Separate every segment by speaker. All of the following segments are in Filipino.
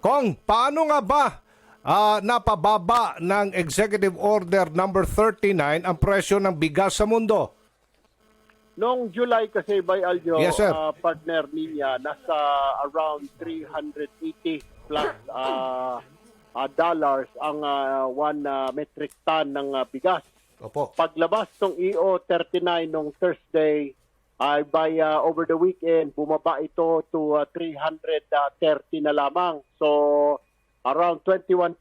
Speaker 1: Kong, paano nga ba ah, napababa ng Executive Order number 39 ang presyo ng bigas sa mundo?
Speaker 2: Noong July kasi by Aljo,
Speaker 1: Yes, sir.
Speaker 2: ah, partner niya, nasa around 380 plus ah, ah, dollars ang ah, one ah, metric ton ng ah, bigas.
Speaker 1: Opo.
Speaker 2: Paglabas ng EO 39 nung Thursday, ay by ah, over the weekend, bumaba ito to ah, 330 na lamang. So, around 21%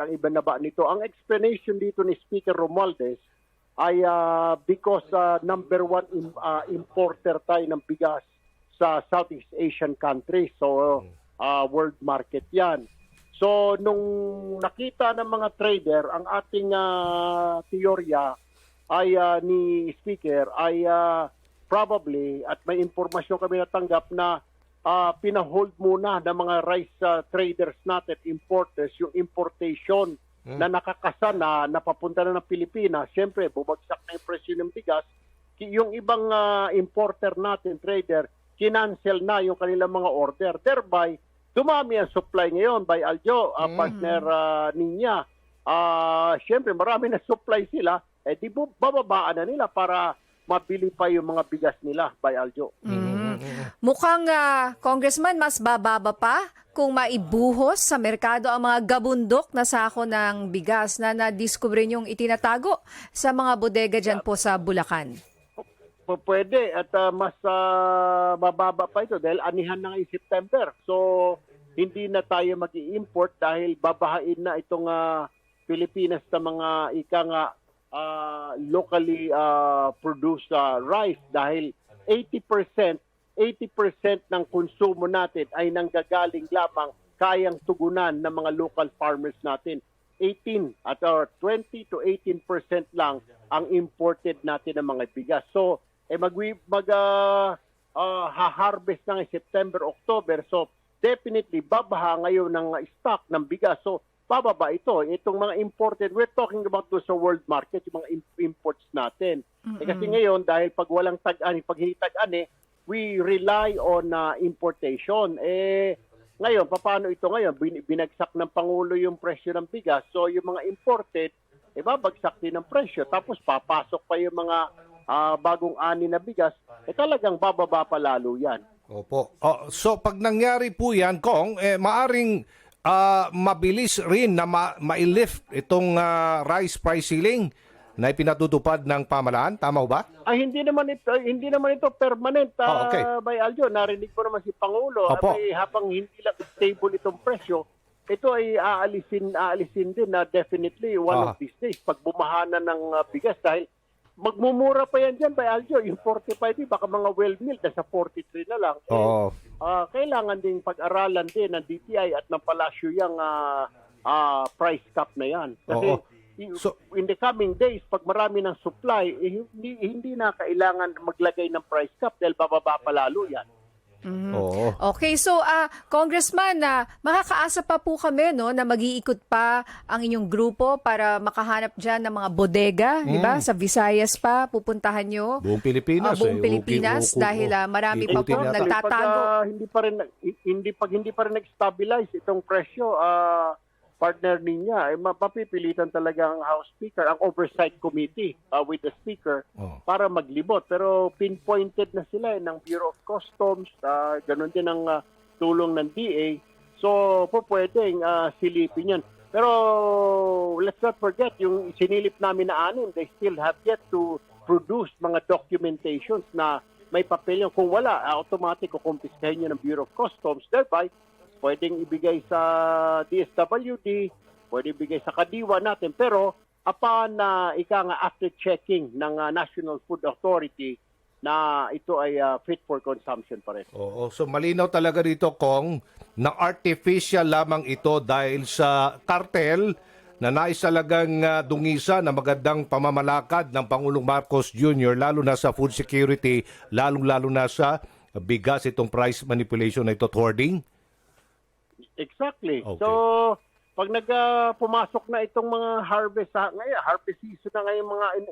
Speaker 2: ang ibinaba nito. Ang explanation dito ni Speaker Romualdez ay ah, because ah, number one im- ah, importer tayo ng bigas sa Southeast Asian countries. So, ah, world market yan. So, nung nakita ng mga trader, ang ating ah, teorya ay ah, ni Speaker ay ah, probably at may impormasyon kami natanggap na ah, pinahold muna ng mga rice ah, traders natin, importers, yung importation na nakakasana, napapunta na ng Pilipinas. Siyempre, bumagsak na yung presyo ng bigas. Yung ibang ah, importer natin, trader, kinancel na yung kanilang mga order. Thereby, dumami ang supply ngayon by Aljo, ah, partner ah, niya. Ah, Siyempre, marami na supply sila. Eh, di bababaan na nila para mabili pa yung mga bigas nila by Aljo.
Speaker 3: Mukhang ah, congressman mas bababa pa kung maibuhos sa merkado ang mga gabundok na sako ng bigas na nadiskubre niyong itinatago sa mga bodega dyan po sa Bulacan.
Speaker 2: P- Pwede at ah, mas ah, bababa pa ito dahil anihan na ngayong September. So hindi na tayo mag import dahil babahain na itong ah, Pilipinas sa mga ika nga ah, locally ah, produced ah, rice dahil 80% 80% ng konsumo natin ay nanggagaling lamang kayang tugunan ng mga local farmers natin. 18 at or 20 to 18% lang ang imported natin ng mga bigas. So, eh mag mag ah, ah, ha-harvest ng September, October. So, definitely babaha ngayon ng stock ng bigas. So, bababa ito. Itong mga imported, we're talking about to sa world market, yung mga im- imports natin. Eh, kasi ngayon, dahil pag walang tag-ani, pag hindi tag-ani, we rely on ah, importation. Eh, ngayon, paano ito ngayon? Bin- Binagsak ng Pangulo yung presyo ng bigas. So, yung mga imported, eh, babagsak din ang presyo. Tapos, papasok pa yung mga ah, bagong ani na bigas. Eh, talagang bababa pa lalo yan.
Speaker 1: Opo. Oh, so pag nangyari po yan, Kong, eh, maaring ah, mabilis rin na ma- ma-lift itong ah, rice price ceiling na ipinatutupad ng pamalaan. Tama ba?
Speaker 2: Ay hindi naman ito hindi naman ito permanent
Speaker 1: Oh, okay.
Speaker 2: ah, by Aljo. Narinig ko naman si Pangulo
Speaker 1: Opo.
Speaker 2: ay habang hindi lang stable itong presyo, ito ay aalisin aalisin din na definitely one
Speaker 1: Ah.
Speaker 2: of these days pag bumahanan ng ah, bigas dahil magmumura pa yan dyan by Aljo. Yung 45 baka mga well milled nasa 43 na lang. Eh,
Speaker 1: Oo.
Speaker 2: ah, kailangan ding pag-aralan din ng DTI at ng palasyo yung ah, ah, price cap na yan. Kasi
Speaker 1: Oo. So-
Speaker 2: in the coming days, pag marami ng supply, eh, hindi, hindi na kailangan maglagay ng price cap dahil bababa pa lalo yan.
Speaker 1: Oo.
Speaker 3: Okay, so ah Congressman, na makakaasa pa po kami no na mag-iikot pa ang inyong grupo para makahanap diyan ng mga bodega, di ba? Sa Visayas pa pupuntahan nyo.
Speaker 1: Buong Pilipinas.
Speaker 3: Ah, buong
Speaker 1: eh.
Speaker 3: Pilipinas
Speaker 1: Uki-
Speaker 3: dahil, ah, marami pa nagta- Nagtatago.
Speaker 2: Pag ah, hindi pa rin hindi pag hindi pa rin nag-stabilize itong presyo, ah, partner niya, eh, mapapipilitan talaga ang House Speaker, ang Oversight Committee ah, with the Speaker
Speaker 1: Oh.
Speaker 2: para maglibot. Pero pinpointed na sila eh, ng Bureau of Customs, ah, ganun din ang ah, tulong ng DA. So, po pwedeng ah, silipin yan. Pero let's not forget, yung sinilip namin na anim, they still have yet to produce mga documentations na may papel yun. Kung wala, automatic o kumpiskahin nyo ng Bureau of Customs. Thereby, pwedeng ibigay sa DSWD, pwede ibigay sa kadiwa natin. Pero upon na ika nga after checking ng ah, National Food Authority na ito ay ah, fit for consumption pa rin.
Speaker 1: Oo. So malinaw talaga dito, Kong, na artificial lamang ito dahil sa cartel na nais talagang ah, dungisa na magandang pamamalakad ng Pangulong Marcos Jr. lalo na sa food security, lalong-lalo na sa bigas itong price manipulation na ito hoarding.
Speaker 2: Exactly.
Speaker 1: Okay.
Speaker 2: So, pag nag pumasok na itong mga harvest sa ngayon, harvest season na ngayon mga in,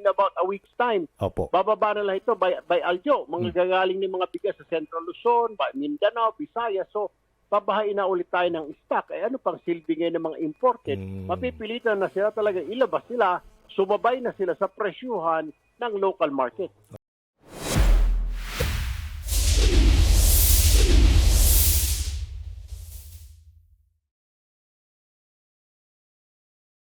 Speaker 2: in about a week's time.
Speaker 1: Opo.
Speaker 2: Bababa na lang ito by, by Aljo. Mga
Speaker 1: Hmm.
Speaker 2: gagaling ng mga bigas sa Central Luzon, by Mindanao, Visayas. So, babahain na ulit tayo ng stock. Eh ano pang silbi ngayon ng mga imported?
Speaker 1: Mm.
Speaker 2: Mapipilitan na sila talaga ilabas nila, sumabay na sila sa presyuhan ng local market.